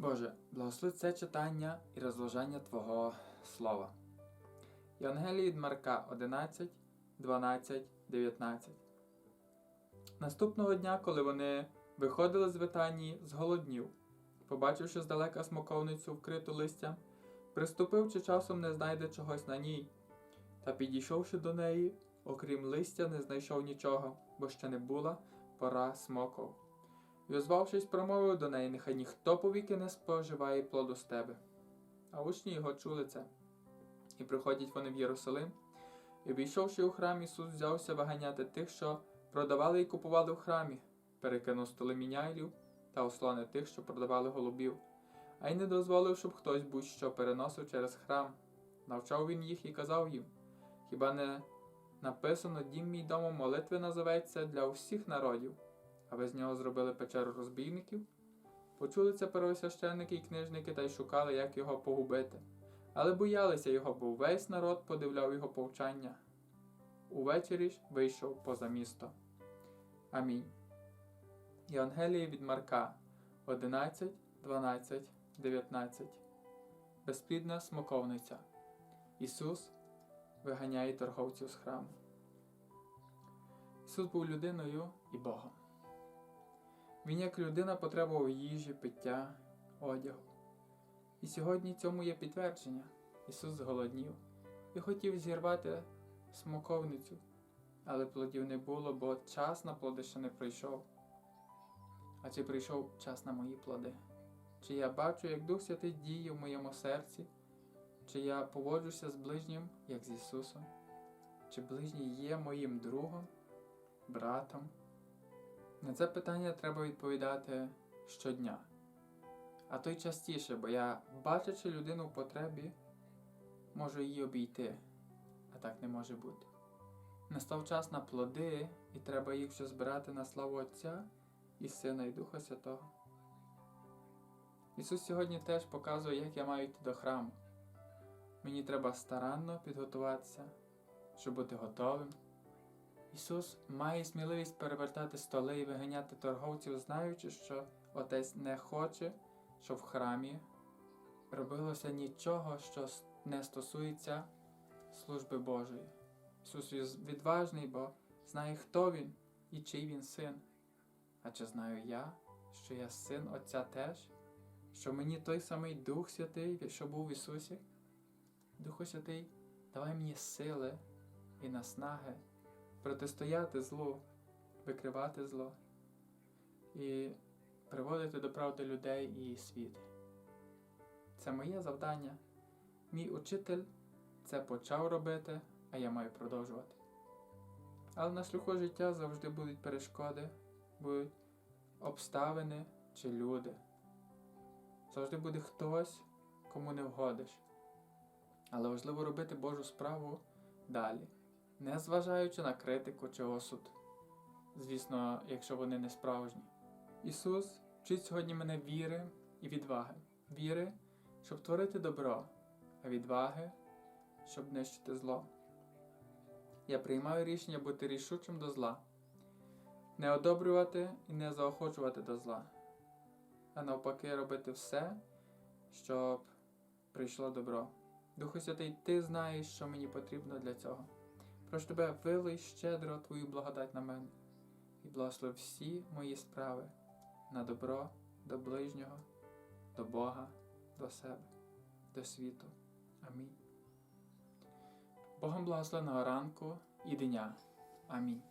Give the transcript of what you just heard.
Боже, благослови це читання і розложення Твого Слова. Євангелії від Марка 11, 12, 19. Наступного дня, коли вони виходили з Витанії, зголоднів, побачивши здалека смоковницю, вкриту листям, приступив чи часом не знайде чогось на ній, та підійшовши до неї, окрім листя, не знайшов нічого, бо ще не була пора смоков. І, озвавшись, промовив до неї, нехай ніхто повіки не споживає плоду з тебе. А учні його чули це. І приходять вони в Єрусалим, і обійшовши у храм, Ісус взявся виганяти тих, що продавали і купували в храмі, перекинув столи міняйлів та ослони тих, що продавали голубів, а й не дозволив, щоб хтось будь-що переносив через храм. Навчав він їх і казав їм: Хіба не написано дім мій домом молитви називеться для усіх народів? А ви з нього зробили печеру розбійників? Почули це первосвященники і книжники та й шукали, як його погубити, але боялися його, бо весь народ подивляв його повчання. Увечері ж вийшов поза місто. Амінь. Євангеліє від Марка 11, 12, 19. Безплідна смоковниця. Ісус виганяє торговців з храму. Ісус був людиною і Богом. Він як людина потребував їжі, пиття, одягу. І сьогодні цьому є підтвердження. Ісус зголоднів і хотів зірвати смоковницю, але плодів не було, бо час на плоди ще не прийшов. А чи прийшов час на мої плоди? Чи я бачу, як Дух Святий діє в моєму серці, чи я поводжуся з ближнім, як з Ісусом? Чи ближній є моїм другом, братом? На це питання треба відповідати щодня. А то й частіше, бо я, бачачи людину в потребі, можу її обійти, а так не може бути. Настав час на плоди, і треба їх вже збирати на славу Отця і Сина і Духа Святого. Ісус сьогодні теж показує, як я маю йти до храму. Мені треба старанно підготуватися, щоб бути готовим. Ісус має сміливість перевертати столи і виганяти торговців, знаючи, що Отець не хоче, щоб в храмі робилося нічого, що не стосується служби Божої. Ісус відважний, бо знає, хто Він і чий Він син. А чи знаю я, що я син Отця теж, що мені той самий Дух Святий, що був в Ісусі? Духу Святий, давай мені сили і наснаги протистояти злу, викривати зло і приводити до правди людей і світ. Це моє завдання. Мій учитель це почав робити, а я маю продовжувати. Але на шляху життя завжди будуть перешкоди, будуть обставини чи люди. Завжди буде хтось, кому не вгодиш. Але важливо робити Божу справу далі не зважаючи на критику чи осуд, звісно, якщо вони не справжні. Ісус вчить сьогодні мене віри і відваги, віри, щоб творити добро, а відваги, щоб нищити зло. Я приймаю рішення бути рішучим до зла, не одобрювати і не заохочувати до зла, а навпаки, робити все, щоб прийшло добро. Духу Святий, Ти знаєш, що мені потрібно для цього. Прошу тебе, вилий щедро Твою благодать на мене і благослови всі мої справи на добро до ближнього, до Бога, до себе, до світу. Амінь. Богом благословеного ранку і дня. Амінь.